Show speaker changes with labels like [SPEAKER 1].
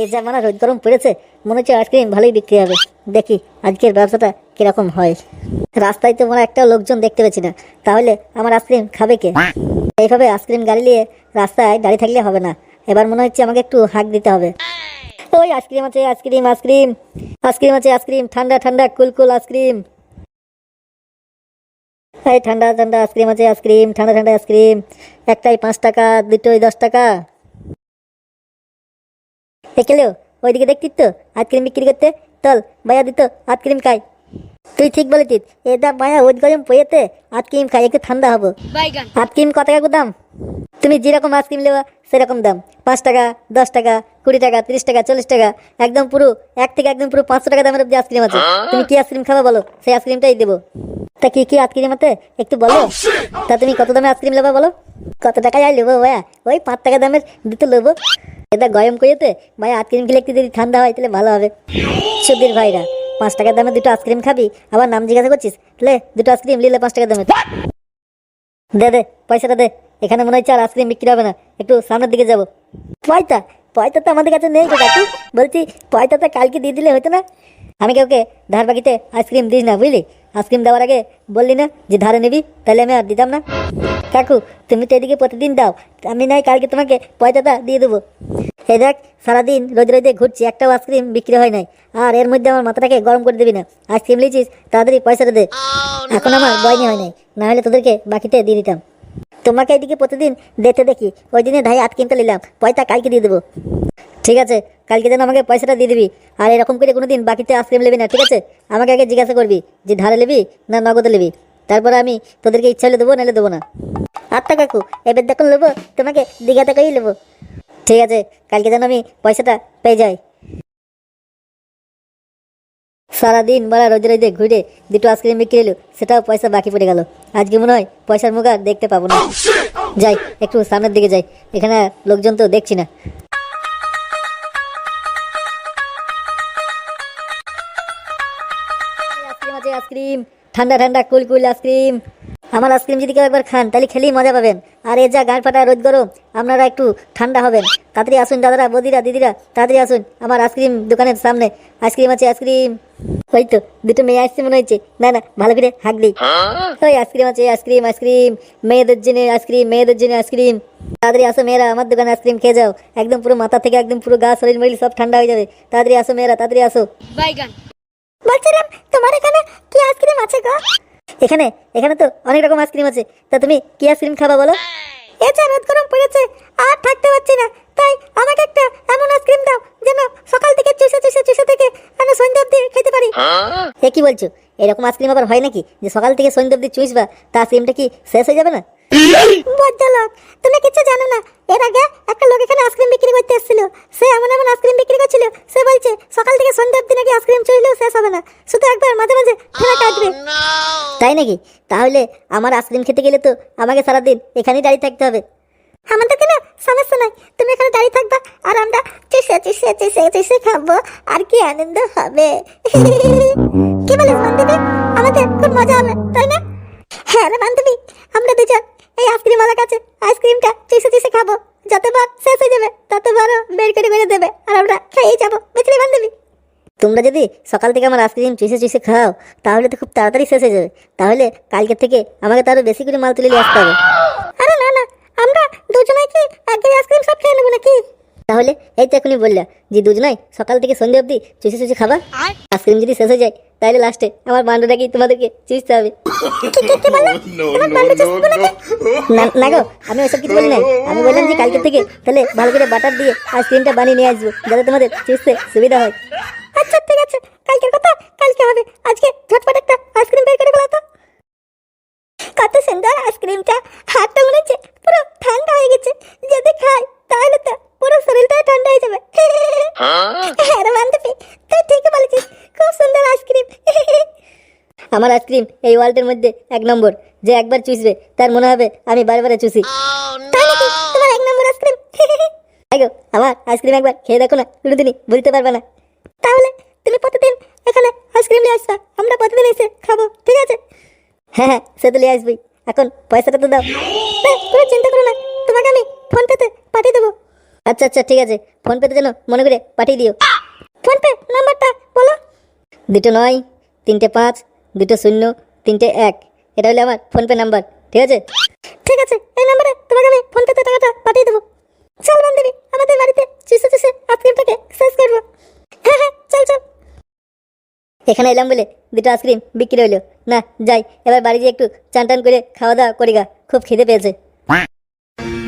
[SPEAKER 1] এই যা মানে রোদ গরম পড়েছে মনে হচ্ছে আইসক্রিম ভালোই বিক্রি হবে। দেখি আজকের ব্যবসাটা কীরকম হয়। রাস্তায় তো মনে হয় একটাও লোকজন দেখতে পেয়েছি না। তাহলে আমার আইসক্রিম খাবে কে? এইভাবে আইসক্রিম গাড়ি নিয়ে রাস্তায় দাঁড়িয়ে থাকলে হবে না। এবার মনে হচ্ছে আমাকে একটু হাঁক দিতে হবে। ওই আইসক্রিম আছে ice cream ice cream. Ice cream আছে আইসক্রিম। ঠান্ডা ঠান্ডা কুল কুল আইসক্রিম। এই ঠান্ডা ঠান্ডা আইসক্রিম আছে আইসক্রিম। ঠান্ডা ঠান্ডা আইসক্রিম। একটাই পাঁচ টাকা দুটোই দশ টাকা। একেলেও ওইদিকে দেখতিস তো আইসক্রিম বিক্রি করতে। চল ভাইয়া দিত আইসক্রিম খাই। তুই ঠিক বলেছিস এটা মায়া ওই গরম পয়েতে আইসক্রিম খাই একটু ঠান্ডা হব।
[SPEAKER 2] বাইগান।
[SPEAKER 1] আইসক্রিম কত টাকা দাম তুমি যেরকম আইসক্রিম নেবা সেরকম দাম। পাঁচ টাকা দশ টাকা কুড়ি টাকা তিরিশ টাকা চল্লিশ টাকা একদম পুরো এক থেকে একদম পুরো পাঁচশো টাকা দামের অব্দি আইসক্রিম আছে। তুমি কি আইসক্রিম খাবে বলো? সেই আইসক্রিমটাই দেবো। তা কি কি আইসক্রিম আছে? একটু বলো। তা তুমি কত দামে আইসক্রিম নেবা বলো? কত টাকায় আই নেব ভাইয়া ওই পাঁচ টাকা দামের দিতে নেব এটা গরম করেতে ভাই আইসক্রিম খেলে একটু যদি ঠান্ডা হয়, তাহলে ভালো হবে। সুধীর ভাইরা, পাঁচ টাকার দামে দুটো আইসক্রিম খাবি, আবার নাম জিজ্ঞাসা করছিস? তাহলে দুটো আইসক্রিম নিলে পাঁচ টাকার দামে। দে দে, পয়সাটা দে, এখানে মনে হচ্ছে আর আইসক্রিম বিক্রি হবে না, একটু সামনের দিকে যাব। পয়তা পয়তা তো আমাদের কাছে নেই কাকু বলছি, পয়তাটা কালকে দিয়ে দিলে হতো না? আমি কাউকে ধার বাকিতে আইসক্রিম দিস না, বুঝলি? আইসক্রিম দেওয়ার আগে বললি না যে ধারে নিবি, তাহলে আমি আর দিতাম না। কাকু, তুমি তো এদিকে প্রতিদিন দাও, আমি নাই কালকে তোমাকে পয়সাটা দিয়ে দেবো। এই দেখ, সারাদিন রোজ রোদে ঘুরছি, একটাও আইসক্রিম বিক্রি হয় নাই। আর এর মধ্যে আমার মাথাটাকে গরম করে দিবি না। আইসক্রিম লিচিস তাড়াতাড়ি পয়সাটা দে। এখন আমার বয়নি হয় নাই, না হলে তোদেরকে বাকিতে দিয়ে দিতাম। তোমাকে এদিকে প্রতিদিন দেখতে দেখি, ওই দিনে ধাই আট কিনতে নিলাম, পয়সা কালকে দিয়ে দেবো। ঠিক আছে কালকে যেন আমাকে পয়সাটা দিয়ে দিবি। আর এরকম করে কোনোদিন বাকিতে আইসক্রিম নেবি না ঠিক আছে? আমাকে আগে জিজ্ঞাসা করবি যে ধারে নেবি না নগদে নেবি। তারপরে আমি তোদেরকে ইচ্ছা হলে দেবো নাহলে দেবো না। আত্মা কাকু এবার দেখুন নেব তোমাকে দীঘাতে করেই নেব ঠিক আছে কালকে যেন আমি পয়সাটা পেয়ে যাই। সারাদিন বলা রোজে রোজে ঘুরে দুটো আইসক্রিম বিক্রি এলো সেটাও পয়সা বাকি পড়ে গেল। আজকে মনে হয় পয়সার মুখ আর দেখতে পাবো না। যাই একটু সামনের দিকে যাই। এখানে লোকজন তো দেখছি না। আইসক্রিম, ঠান্ডা ঠান্ডা কুল কুল আইসক্রিম। আমার আইসক্রিম যদি কেউ একবার খান, তাহলে খেলেই মজা পাবেন। আর এ যা গাঁট ফাটা রোদ গরম, আপনারা একটু ঠান্ডা হবেন। তাড়াতাড়ি আসুন দাদারা, বদিরা, দিদিরা, তাড়াতাড়ি আসুন। আমার আইসক্রিম দোকানের সামনে, আইসক্রিম আছে, আইসক্রিম। ওই তো, দুটো মেয়ে আসছে মনে হচ্ছে। না না, ভালো করে হাঁক দিই। ওই আইসক্রিম আছে, আইসক্রিম আইসক্রিম। মেয়েদের জন্য আইসক্রিম, মেয়েদের জন্য আইসক্রিম। তাড়াতাড়ি আসো মেয়েরা, আমার দোকানে আইসক্রিম খেয়ে যাও। একদম পুরো মাথা থেকে একদম পুরো গা, শরীর মরিল, সব ঠান্ডা হয়ে যাবে। তাড়াতাড়ি আসো মেয়েরা, তাড়াতাড়ি আসো।
[SPEAKER 2] বাইগান।
[SPEAKER 1] বলছিলাম তোমার এখানে কি আইসক্রিম আছে গো? এখানে এখানে তো অনেক রকম আইসক্রিম আছে। তা তুমি কি আইসক্রিম খাবা বলো? এ যা রোদ গরম পড়েছে আর থাকতে পারছি না। তাই আমাকে একটা এমন আইসক্রিম দাও যেন সকাল থেকে চুষে চুষে চুষে থেকে আমি সন্ধ্যা অব্দি খেতে পারি। এ কি বলছো? এরকম আইসক্রিম আবার হয় নাকি? যে সকাল থেকে সন্ধ্যা অব্দি চুষবা তা আইসক্রিমটা কি শেষ হয়ে যাবে না? বজ্জালক তুমি কিছু জানো না? এর আগে একটা লোক এখানে আইসক্রিম বিক্রি করতে এসেছিল সে এমন এমন আইসক্রিম বিক্রি করছিল সে বলছে সকাল থেকে সন্ধ্যা অব্দি নাকি আইসক্রিম শেষ হবে না। শুধু একবার মাঝে মাঝে ফেরা কাটবে। তাই নাকি? তাহলে আমার আইসক্রিম খেতে গেলে তো আমাকে সারাদিন এখানেই দাঁড়িয়ে থাকতে হবে। আমাদের কোনো সমস্যা নাই। তুমি এখানে দাঁড়িয়ে থাকবা আর আমরা চুষে চুষে চুষে চুষে খাব। আর কি আনন্দ হবে? কি বলিস বান্ধবী? আমাদের খুব মজা হবে তাই না? হ্যাঁ রে বান্ধবী আমরা দুজন এই আইসক্রিমওয়ালার কাছে আইসক্রিমটা চুষে চুষে খাব। যতবার শেষ হয়ে যাবে ততবারও বের করে বেড়ে দেবে। আর আমরা খেয়েই যাব। তোমরা যদি সকাল থেকে আমার আইসক্রিম চুষে চুষে খাও তাহলে তো খুব তাড়াতাড়ি শেষ হয়ে যাবে। তাহলে কালকে থেকে আমাকে তারও বেশি করে মাল তুলে নিয়ে আসতে হবে। আরে না না আমরা দুজনে কি একই আইসক্রিম সব খেয়ে নেব নাকি? তাহলে এই তো এখনই বললা যে দুজনাই সকাল থেকে সন্ধ্যে অবধি চুষে চুষে খাবা। আইসক্রিম যদি শেষ হয়ে যায় তাহলে লাস্টে আমার বান্ডটাকেই তোমাদেরকে চুষতে হবে? না না গো আমি ওইসব কিছু বলি নাই। আমি বললাম যে কালকে থেকে তাহলে ভালো করে বাটার দিয়ে আইসক্রিমটা বানিয়ে নিয়ে আসব যাতে তোমাদের চুষতে সুবিধা হয়। আচ্ছা ঠিক আছে। কালকের কথা কালকে হবে। আজকে ঝটপট একটা আইসক্রিম বের করে কত সুন্দর আইসক্রিমটা হাতটা মনে পুরো ঠান্ডা হয়ে গেছে। যদি খাই তাহলে তো পুরো শরীরটা ঠান্ডা হয়ে যাবে। হ্যাঁ? রে বান্ধবী তুই ঠিকই বলেছিস। খুব সুন্দর আইসক্রিম আমার আইসক্রিম এই ওয়ার্ল্ডের মধ্যে এক নম্বর। যে একবার চুষবে তার মনে হবে আমি বারে বারে চুষি। তোমার এক নম্বর আইসক্রিম আমার আইসক্রিম একবার খেয়ে দেখো না। কোনোদিনই বুঝতে পারবে না। তাহলে তুমি প্রতিদিন এখানে আইসক্রিম নিয়ে আসবা, আমরা প্রতিদিন এসে খাব, ঠিক আছে? হ্যাঁ হ্যাঁ সে তো নিয়ে আসবি এখন পয়সাটা তো দাও। কোনো চিন্তা করো না, তোমাকে আমি ফোন পেতে পাঠিয়ে দেবো। আচ্ছা আচ্ছা ঠিক আছে ফোন পেতে যেন মনে করে পাঠিয়ে দিও। ফোন পে নাম্বারটা বলো। দুটো নয়, তিনটে পাঁচ, দুটো শূন্য, তিনটে এক, এটা হলো আমার ফোনপে নাম্বার, ঠিক আছে? ঠিক আছে, এই নাম্বারে তোমাকে আমি ফোন পেতে টাকাটা পাঠিয়ে দেবো। চল বান্ধবী, আমাদের বাড়িতে চুষে চুষে আইসক্রিমটাকে শেষ করব হ্যাঁ হ্যাঁ চল চল এখানে এলাম বলে দুটো আইসক্রিম বিক্রি হইল না, যাই, এবার বাড়ি গিয়ে একটু চান টান করে খাওয়া দাওয়া করি গা। খুব খিদে পেয়েছে।